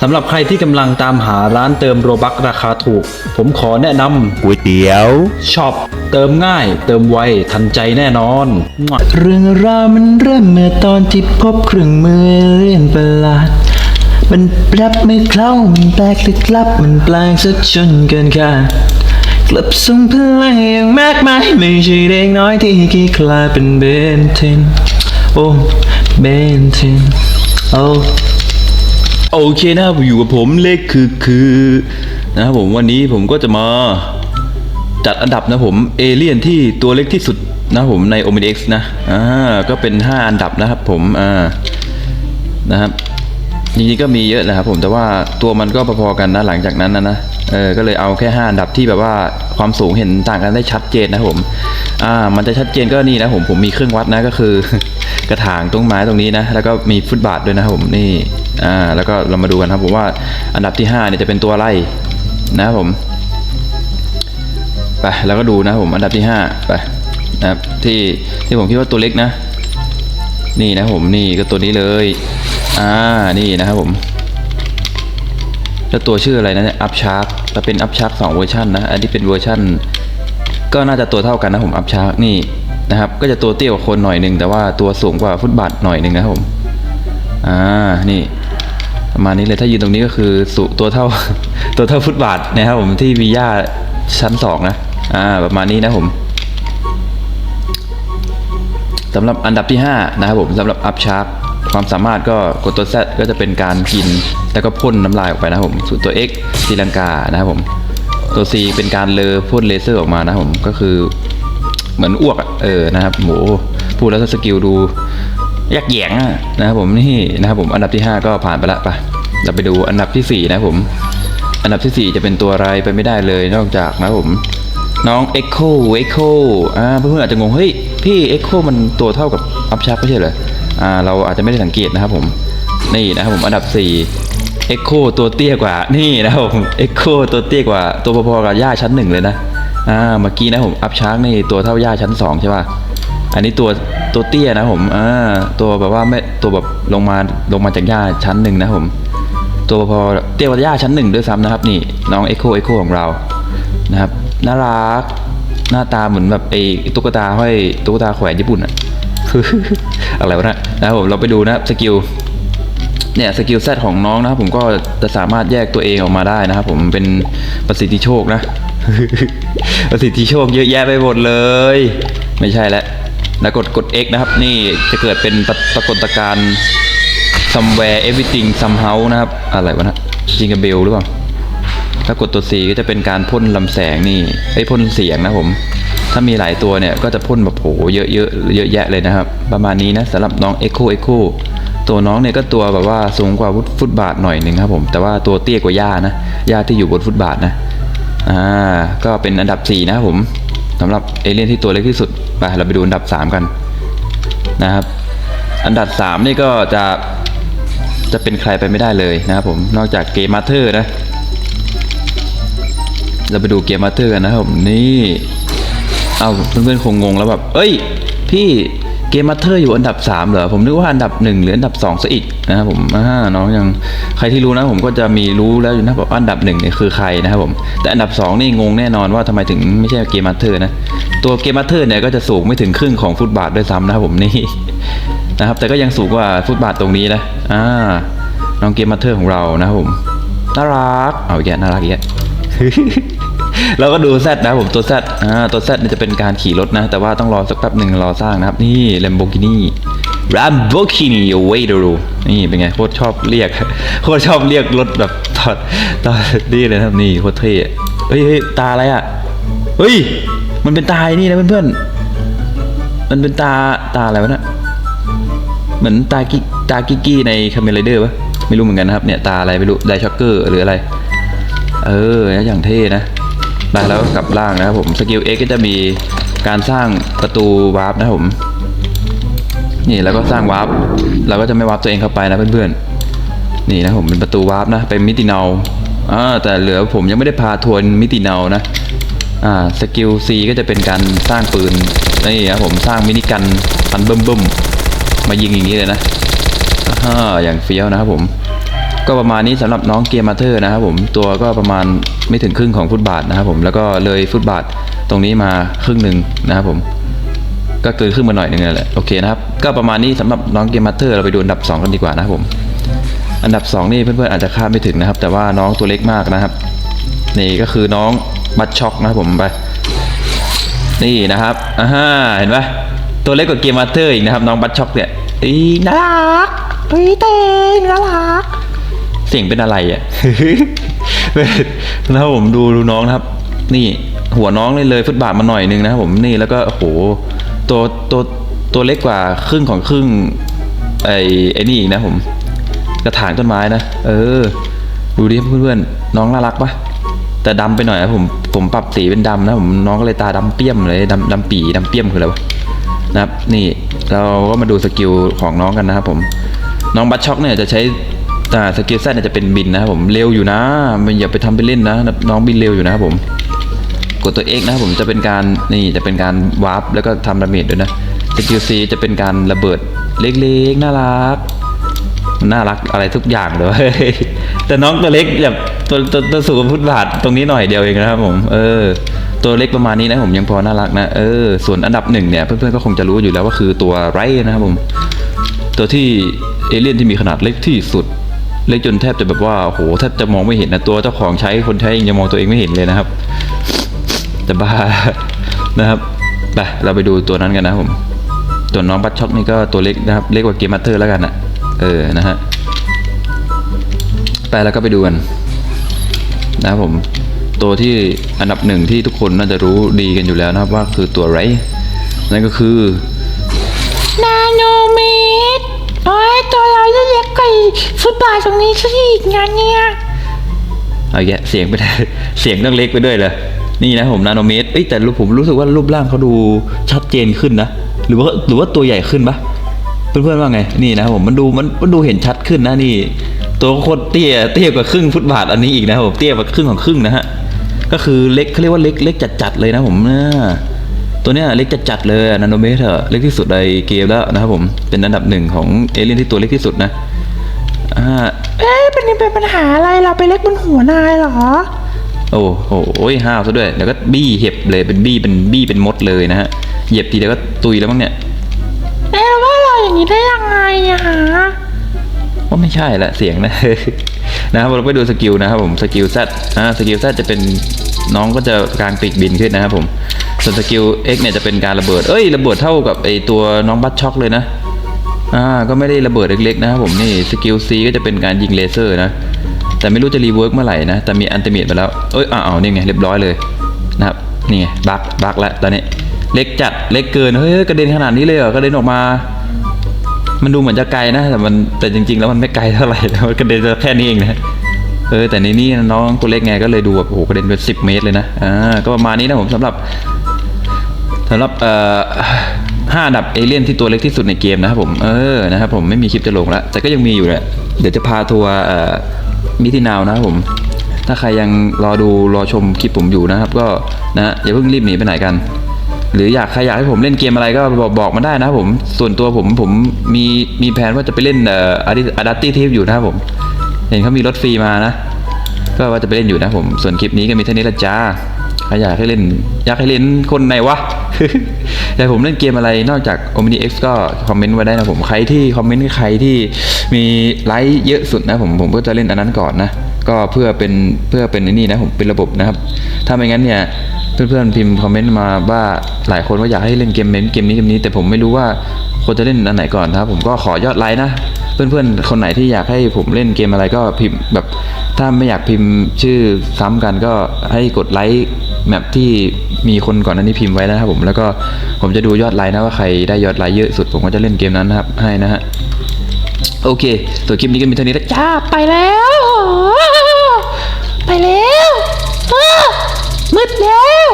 สำหรับใครที่กำลังตามหาร้านเติมโรบักราคาถูก ผมขอแนะนก๋วยเตี๋ยวำช็อปเติมง่าย เติมไวทันใจแน่นอนมั่วเรื่องราวมันเริ่มเมื่อตอนที่พบเครื่องมือเอเรียนประหลาดมันแปลบไม่เข้ามันแปลกลึกลับมันแปลงซะจนเกินคาดกลับส่งพลังอย่างมากมายไม่ใช่เด็กน้อยที่กี่คลายเป็นเบนเทนโอ้เบนเทนโอ้ โอเคนะครับอยู่กับผมเลขคือคือนะครับผมวันนี้ผมก็จะมาจัดอันดับนะผมเอเลี่ยนที่ตัวเล็กที่สุดนะครับผมใน o m i d x นะอ่าก็เป็น 5 อันดับนะครับผมอ่านะครับจริงๆก็มีเยอะนะครับผมแต่ว่าตัวมันก็พอๆกันนะหลังจากนั้นนะนะ เออก็เลยเอาแค่5อันดับที่แบบว่าความสูงเห็นต่างกันได้ชัดเจนนะผมอ่ามันจะชัดเจนก็นี่นะผมผมมีเครื่องวัดนะก็คือกระถางตรงไม้ตรงนี้นะ แล้วก็มีฟุตบาทด้วยนะผมนี่อ่าแล้วก็เรามาดูกันครับผมว่าอันดับที่5เนี่ยจะเป็นตัวอะไรนะผมไปแล้วก็ดูนะผมอันดับที่5ไปนะครับที่ที่ผมคิดว่าตัวเล็กนะ นี่นะผมนี่ก็ตัวนี้เลย อ่านี่นะครับผม แล้วตัวชื่ออะไรนะเนี่ยอัพชาร์กจะเป็นอัพชาร์กสองเวอร์ชันนะ อันนี้เป็นเวอร์ชันก็น่าจะตัวเท่ากันนะผมอัพชาร์กนี่นะครับ ก็จะตัวเตี้ยกว่าคนหน่อยหนึ่งแต่ว่าตัวสูงกว่าฟุตบาทหน่อยหนึ่งนะครับผม อ่า นี่ ประมาณนี้เลยถ้ายืนตรงนี้ก็คือสุตัวเท่าตัวเท่าฟุตบาทนะครับผมที่มีหญ้าชั้นสองนะ อ่า ประมาณนี้นะผมสำหรับอันดับที่ 5 นะครับผมสำหรับอัพชาร์ก ความสามารถก็กดตัว Z ก็จะเป็นการกิน แล้วก็พ่นน้ำลายออกไปนะครับผมส่วนตัว X ตีลังกานะครับผมตัว C เป็นการเลอพ่นเลเซอร์ออกมานะครับผมก็คือเหมือนอ้วกเออนะครับโหพูดแล้วสกิลดูยักแยงนะครับผมนี่นะครับผมอันดับที่ 5 ก็ผ่านไปละไปเราไปดูอันดับที่ 4 นะผมอันดับทีสี่ 4 จะเป็นตัวอะไรไปไม่ได้เลยนอกจากนะผมน้อง Echo Echo อ่าเพื่อนๆอาจจะงงเฮ้ยพี่ Echo มันตัวเท่ากับอัพชักไม่ใช่เหรออ่า เราอาจจะไม่ได้สังเกตนะครับผมนี่นะครับผมอันดับ4 Echo ตัวเตี้ยกว่านี่นะครับผม Echo ตัวเตี้ยกว่าตัวพอๆกับย่าชั้นหนึ่งเลยนะอ่าเมื่อกี้นะผมอัพชาร์กนี่ตัวเท่าย่าชั้นสองใช่ป่ะอันนี้ตัวตัวเตี้ยนะผมอ่าตัวแบบว่าไม่ตัวแบบลงมาลงมาจากหญ้าชั้นหนึ่งนะผม ตัวพอเตี้ยกว่าหญ้าชั้นหนึ่งด้วยซ้ำนะครับ นี่น้องเอ็กโคเอ็กโคของเรานะครับน่ารักหน้าตาเหมือนแบบไอ้ตุ๊กตาห้อยตุ๊กตาแขวนญี่ปุ่นอะ อะไรวะนะนะครับผมเราไปดูนะครับสกิลเนี่ยสกิลเซของน้องนะครับผมก็จะสามารถแยกตัวเองออกมาได้นะครับผมเป็นประสิทธิโชคนะ ประสิทธิโชคเยอะแยะไปหมดเลย ไม่ใช่แล้วแล้วกดกด X นะครับ นี่จะเกิดเป็นปรปรากฏการณ์ somewhere everything somehow นะครับ อะไรวะนะจิงกับเบลหรือเปล่าถ้ากดตัว C ก็จะเป็นการพ่นลำแสงนี่ไอ้พ่นเสียงนะผม ถ้ามีหลายตัวเนี่ยก็จะพ่นแบบโหเยอะเยอะเยอะแยะเลยนะครับ ประมาณนี้นะสำหรับน้อง Echo Echo ตัวน้องเนี่ยก็ตัวแบบว่าสูงกว่าฟุตบาทหน่อยหนึ่งครับผม แต่ว่าตัวเตี้ยกว่าย่านะย่าที่อยู่บนฟุตบาทนะอ่าก็เป็นอันดับ 4 นะผมสำหรับเอเลี่ยนที่ตัวเล็กที่สุดไปเราไปดูอันดับ 3 กันนะครับ อันดับ 3 นี่ก็จะจะเป็นใครไปไม่ได้เลยนะครับผมนอกจากเกมมาเธอร์นะ เราไปดูเกมมาเตอร์กันนะครับผมนี่ เอาเพื่อนๆคงงงแล้วแบบเอ้ย พี่เกมมาเตอร์อยู่อันดับ 3 เหรอ ผมนึกว่าอันดับ 1 หรืออันดับ 2ซะอีกนะครับผมอ่าน้องยังใครที่รู้นะผมก็จะมีรู้แล้วอยู่นะแบบอันดับ1เนี่ยคือใครนะครับผมแต่อันดับ 2 นี่งงแน่นอนว่าทำไมถึงไม่ใช่เกมมาเตอร์นะ ตัวเกมมาเตอร์เนี่ยก็จะสูงไม่ถึงครึ่งของฟุตบาทด้วยซ้ำนะครับผมนี่นะครับแต่ก็ยังสูงกว่าฟุตบาทตรงนี้นะอ่าน้องเกมมาเตอร์ของเรานะครับผมน่ารักเอาอีกแกน่ารักอีกแก เราก็ดูแซดนะผมตัวแซดอ่าตัวแซดเนี่ยจะเป็นการขี่รถนะ แต่ว่าต้องรอสักแป๊บหนึ่งรอสร้างนะครับ นี่ Lamborghini Lamborghini Aventador นี่เป็นไงโคตรชอบเรียกโคตรชอบเรียกรถแบบตอนตอนนี่เลยนะครับนี่โคตรเท่เฮ้ยตาอะไรอะเฮ้ยมันเป็นตาไอ้นี่นะเพื่อนๆมันเป็นตาตาอะไรวะเนะเหมือนตากิตากิกี้ในคาเมลเดอร์ปะไม่รู้เหมือนกันนะครับเนี่ยตาอะไรไม่รู้ไดช็อกเกอร์หรืออะไร เอออย่างเท่นะ ได้แล้วกลับล่างนะครับผมสกิล X ก็จะมีการสร้างประตูวาร์ปนะครับผม นี่แล้วก็สร้างวาร์ปเราก็จะไม่วาร์ปตัวเองเข้าไปนะเพื่อนๆนี่นะผมเป็นประตูวาร์ปนะเป็นมิติเนาอ่าแต่เหลือผมยังไม่ได้พาทวนมิติเนานะอ่าสกิล C ก็จะเป็นการสร้างปืนนี่ครับผมสร้างมินิกันพันเบิ่มๆมายิงอย่างนี้เลยนะอ่าอย่างเฟี้ยวนะครับผม ก็ประมาณนี้สำหรับน้องเกียร์มาเธอร์นะครับผมตัวก็ประมาณไม่ถึงครึ่งของฟุตบาทนะครับผมแล้วก็เลยฟุตบาทตรงนี้มาครึ่งหนึ่งนะครับผมก็เกินขึ้นมาหน่อยนึงนั่นแหละโอเคนะครับก็ประมาณนี้สำหรับน้องเกมมาเตอร์เราไปดูอันดับ2กันดีกว่านะครับผม อันดับ 2 นี่เพื่อนๆอาจจะคาดไม่ถึงนะครับ แต่ว่าน้องตัวเล็กมากนะครับ นี่ก็คือน้องบัตช็อกนะครับผมไป นี่นะครับอ่าฮะเห็นปะตัวเล็กกว่าเกมมาเตอร์อีกนะครับ น้องบัตช็อกเนี่ยอีน่ารักเฮ้ยเต้นน่ารัก เสียงเป็นอะไรอะนะครับผมดูดูน้องนะครับ นี่หัวน้องเลยเลยฟุตบาทมาหน่อยนึงนะครับผมนี่แล้วก็โอ้โหตัวตัวตัวเล็กกว่าครึ่งของครึ่งไอ้ไอ้นี่อีกนะผม กระถางต้นไม้นะเออ ดูดิเพื่อนๆน้องน่ารักปะแต่ดำไปหน่อยนะผมผมปรับสีเป็นดำนะผมน้องก็เลยตาดำเปี้ยมเลยดำดำปีดำเปี้ยมคืออะไรวะนะครับ นี่เราก็มาดูสกิลของน้องกันนะครับผม น้องบัตช็อกเนี่ยจะใช้ อ่าสกิลแซดเนี่ยจะเป็นบินนะครับผมเร็วอยู่นะมันอย่าไปทำไปเล่นนะน้องบินเร็วอยู่นะครับผม กดตัว X นะครับผมจะเป็นการนี่จะเป็นการวาร์ปแล้วก็ทำดาเมจด้วยนะสกิล C จะเป็นการระเบิดเล็กๆน่ารักมันน่ารักอะไรทุกอย่างเลย แต่น้องตัวเล็กแบบตัวตัวตัวสูงฟุตบาทตรงนี้หน่อยเดียวเองนะครับผม เออ ตัวเล็กประมาณนี้นะผมยังพอน่ารักนะ เออ ส่วนอันดับหนึ่งเนี่ยเพื่อนๆก็คงจะรู้อยู่แล้วว่าคือตัวไรนะครับผม ตัวที่เอเลี่ยนที่มีขนาดเล็กที่สุด เล็กจนแทบจะแบบว่าโหแทบจะมองไม่เห็นนะตัวเจ้าของใช้คนใช้ยังจะมองตัวเองไม่เห็นเลยนะครับจะบ้านะครับไปเราไปดูตัวนั้นกันนะผมตัวน้องบัตช็อกนี่ก็ตัวเล็กนะครับเล็กกว่าเกมมัตเตอร์แล้วกันนะเออนะฮะไปแล้วก็ไปดูกันนะครับผมตัวที่อันดับหนึ่งที่ทุกคนน่าจะรู้ดีกันอยู่แล้วนะครับว่าคือตัวไรนั่นก็คือนาโนเมตรโอ้ยตัว เราจะเล็กกว่าฟุตบาทตรงนี้ซะอีกงานเนี่ยเอาแยะเสียงไปได้เสียงต้องเล็กไปด้วยเลยนี่นะผมนาโนเมตรเอ้ยแต่รูปผมรู้สึกว่ารูปร่างเขาดูชัดเจนขึ้นนะหรือว่าหรือว่าตัวใหญ่ขึ้นปะเพื่อนๆว่าไงนี่นะผมมันดูมันมันดูเห็นชัดขึ้นนะนี่ ตัวโคตรเตี้ยเตี้ยกว่าครึ่งฟุตบาทอันนี้อีกนะผมเตี้ยกว่าครึ่งของครึ่งนะฮะก็คือเล็กเขาเรียกว่าเล็กเล็กจัดๆเลยนะผมนะตัวเนี้ยเล็กจัดๆเลยนาโนเมตรเล็กที่สุดในเกมแล้วนะครับผมเป็นอันดับหนึ่งของเอเลี่ยนที่ตัวเล็กที่สุดนะ อ่าเอ๊ะเป็นเป็นปัญหาอะไรเราไปเล็กบนหัวนายเหรอ โอ้โหโอ้ยห้าวซะด้วยแล้วก็บี้เห็บเลยเป็นบี้เป็นบี้เป็นมดเลยนะฮะเหยียบทีเดียวก็ตุยแล้วมั้งเนี่ยเอ๊ะเราว่าเราอย่างนี้ได้ยังไงอะฮะว่าไม่ใช่ละเสียงนะนะครับเราไปดูสกิลนะครับผมสกิล Z อ่าสกิล Z จะเป็นน้องก็จะกลางปีกบินขึ้นนะครับผมส่วนสกิล X เนี่ยจะเป็นการระเบิด เอ้ย ระเบิดเท่ากับไอตัวน้องบัตช็อกเลยนะ อ่าก็ไม่ได้ระเบิดเล็กๆนะครับผมนี่สกิล C ก็จะเป็นการยิงเลเซอร์นะแต่ไม่รู้จะรีเวิร์กเมื่อไหร่นะแต่มีอันติเมตไปแล้วเอ้ยอ้าวนี่ไงเรียบร้อยเลยนะครับนี่ไงบักบักแล้วตอนนี้เล็กจัดเล็กเกินเฮ้ยกระเด็นขนาดนี้เลยเหรอกระเด็นออกมา มันดูเหมือนจะไกลนะแต่มันแต่จริง ๆ แล้วมันไม่ไกลเท่าไหร่กระเด็นแค่นี้เองนะเออแต่ในนี้น้องตัวเล็กไงก็เลยดูแบบโอ้โหกระเด็นเป็นสิบเมตรเลยนะอ่าก็ประมาณนี้นะผมสำหรับสำหรับเอ่อ ห้าอันดับเอเลี่ยนที่ตัวเล็กที่สุดในเกมนะครับผม เออ นะครับผมไม่มีคลิปจะลงแล้ว แต่ก็ยังมีอยู่แหละ เดี๋ยวจะพาทัวร์เอ่อมิทินาวนะครับผม ถ้าใครยังรอดูรอชมคลิปผมอยู่นะครับ ก็นะอย่าเพิ่งรีบหนีไปไหนกัน หรืออยากใครอยากให้ผมเล่นเกมอะไรก็บอกบอกมาได้นะครับผม ส่วนตัวผมผมมีมีแผนว่าจะไปเล่นเอ่ออาดัตตี้ทีฟอยู่นะครับผม เห็นเขามีรถฟรีมานะ ก็ว่าจะไปเล่นอยู่นะผม ส่วนคลิปนี้ก็มีเท่านี้ละจ้า ใครอยากให้เล่น อยากให้เล่นคนไหนวะอยากผมเล่นเกมอะไรนอกจาก Omni X ก็คอมเมนต์ไว้ได้นะผมใครที่คอมเมนต์ใครที่มีไลค์เยอะสุดนะผมผมก็จะเล่นอันนั้นก่อนนะก็เพื่อเป็นเพื่อเป็นนี่นะผมเป็นระบบนะครับ ถ้าไม่งั้นเนี่ยเพื่อนๆพิมพ์คอมเมนต์มาว่าหลายคนว่าอยากให้เล่นเกมเมนเกมนี้เกมนี้ แต่ผมไม่รู้ว่าควรจะเล่นอันไหนก่อนนะครับ ผมก็ขอยอดไลค์นะเพื่อนๆ คนไหนที่อยากให้ผมเล่นเกมอะไรก็พิมพ์แบบ ถ้าไม่อยากพิมพ์ชื่อซ้ำกันก็ให้กดไลค์ แมปที่มีคนก่อนหน้านี้พิมพ์ไว้นะครับผมแล้วก็ผมจะดูยอดไลค์นะว่าใครได้ยอดไลค์เยอะสุดผมก็จะเล่นเกมนั้นนะครับให้นะฮะโอเคตัวคลิปนี้ก็มีเท่านี้แล้วจ้าไปแล้ว ไปแล้วมืดแล้ว